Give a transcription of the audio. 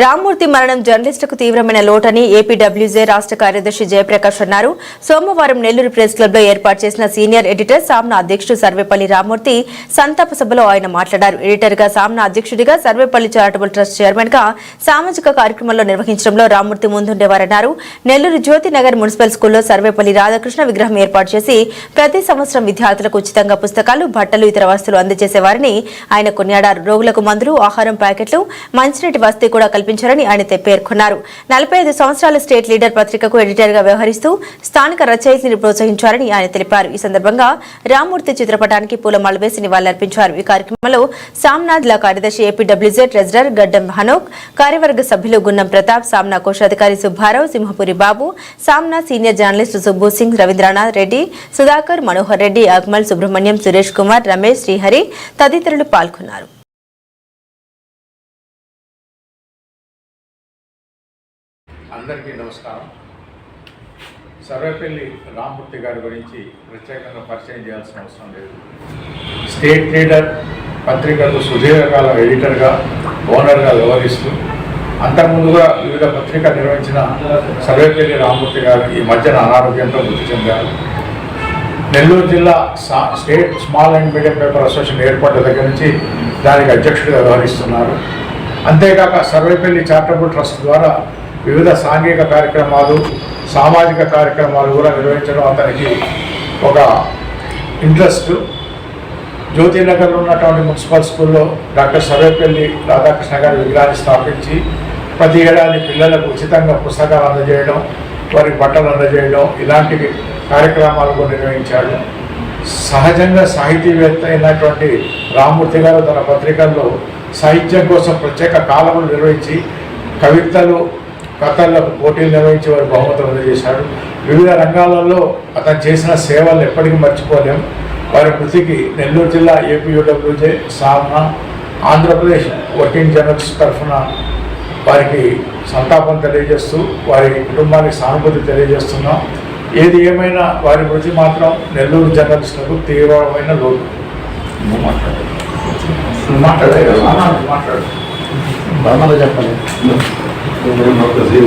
రామ్మూర్తి మరణం జర్నలిస్టుకు తీవ్రమైన లోటని ఏపీడబ్ల్యూజే రాష్ట్ర కార్యదర్శి జయప్రకాష్ అన్నారు. సోమవారం నెల్లూరు ప్రెస్ క్లబ్లో ఏర్పాటు చేసిన సీనియర్ ఎడిటర్ సామ్నా అధ్యక్షుడు సర్వేపల్లి రామ్మూర్తి సంతాప సభలో ఆయన మాట్లాడారు. ఎడిటర్గా సామ్నా అధ్యక్షుడిగా సర్వేపల్లి చారిటబుల్ ట్రస్ట్ చైర్మన్గా సామాజిక కార్యక్రమంలో నిర్వహించడంలో రామ్మూర్తి ముందుండేవారన్నారు. నెల్లూరు జ్యోతి నగర్ మున్సిపల్ స్కూల్లో సర్వేపల్లి రాధాకృష్ణ విగ్రహం ఏర్పాటు చేసి ప్రతి సంవత్సరం విద్యార్థులకు ఉచితంగా పుస్తకాలు బట్టలు ఇతర వస్తువులు అందజేసేవారని ఆయన కొనియాడారు. రోగులకు మందులు ఆహారం ప్యాకెట్లు మంచినీటి వసతి కూడా కల్పించారని ఆయన పేర్కొన్నారు. నలభై ఐదు సంవత్సరాల స్టేట్ లీడర్ పత్రికకు ఎడిటర్గా వ్యవహరిస్తూ స్థానిక రచయితని ప్రోత్సహించారని ఆయన తెలిపారు. ఈ సందర్భంగా రామ్మూర్తి చిత్రపటానికి పూలమాల వేసి నివాళులర్పించారు. ఈ కార్యక్రమంలో సామ్నాథ్ లా కార్యదర్శి ఏపీడబ్ల్యూజెడ్ ట్రెజరర్ గడ్డం హనోక్ కార్యవర్గ సభ్యులు గున్నం ప్రతాప్ సామ్నా కోశాధికారి Subbarao Simhapuri Babu SAMNA senior journalist Subbu Singh Ravindranath Reddy Sudhakar Manohar Reddy Akmal Subrahmanyam Suresh Kumar Ramesh Srihari తదితరులు పాల్గొన్నారు. అందరికీ నమస్కారం. సర్వేపల్లి రామ్మూర్తి గారి గురించి ప్రత్యేకంగా పరిచయం చేయాల్సిన అవసరం లేదు. స్టేట్ లీడర్ పత్రికకు సుదీర్ఘకాలం ఎడిటర్గా ఓనర్గా వ్యవహరిస్తూ అంతకుముందుగా వివిధ పత్రిక నిర్వహించిన సర్వేపల్లి రామ్మూర్తి గారు ఈ మధ్యన అనారోగ్యంతో మృతి చెందారు. నెల్లూరు జిల్లా సా- state small and medium paper association ఏర్పాటు దగ్గర నుంచి దానికి అధ్యక్షుడిగా వ్యవహరిస్తున్నారు. అంతేకాక సర్వేపల్లి చారిటబుల్ ట్రస్ట్ ద్వారా వివిధ సాంఘిక కార్యక్రమాలు సామాజిక కార్యక్రమాలు కూడా నిర్వహించడం అతనికి ఒక ఇంట్రెస్ట్. జ్యోతినగర్లో ఉన్నటువంటి మున్సిపల్ స్కూల్లో డాక్టర్ సర్వేపల్లి రాధాకృష్ణ గారి విగ్రహాన్ని స్థాపించి ప్రతి ఏడాది పిల్లలకు ఉచితంగా పుస్తకాలు అందజేయడం వారికి బట్టలు అందజేయడం ఇలాంటి కార్యక్రమాలు కూడా నిర్వహించాడు సహజంగా సాహితీవేత్త అయినటువంటి రామ్మూర్తి గారు తన పత్రికల్లో సాహిత్యం కోసం ప్రత్యేక కాలములు నిర్వహించి కవితలు కథలకు పోటీలు నిర్వహించి వారి బహుమతులు అందజేశాడు వివిధ రంగాలలో అతను చేసిన సేవలు ఎప్పటికీ మర్చిపోలేం. వారి మృతికి నెల్లూరు జిల్లా APUWJ Saamana Andhra Pradesh working journalist తరఫున వారికి సంతాపం తెలియజేస్తూ వారి కుటుంబానికి సానుభూతి తెలియజేస్తున్నాం. ఏది ఏమైనా వారి మృతి మాత్రం నెల్లూరు జర్నలిస్టులకు తీవ్రమైన లోటు. నువ్వు మాట్లాడు. నువ్వు మాట్లాడే. Vamos fazer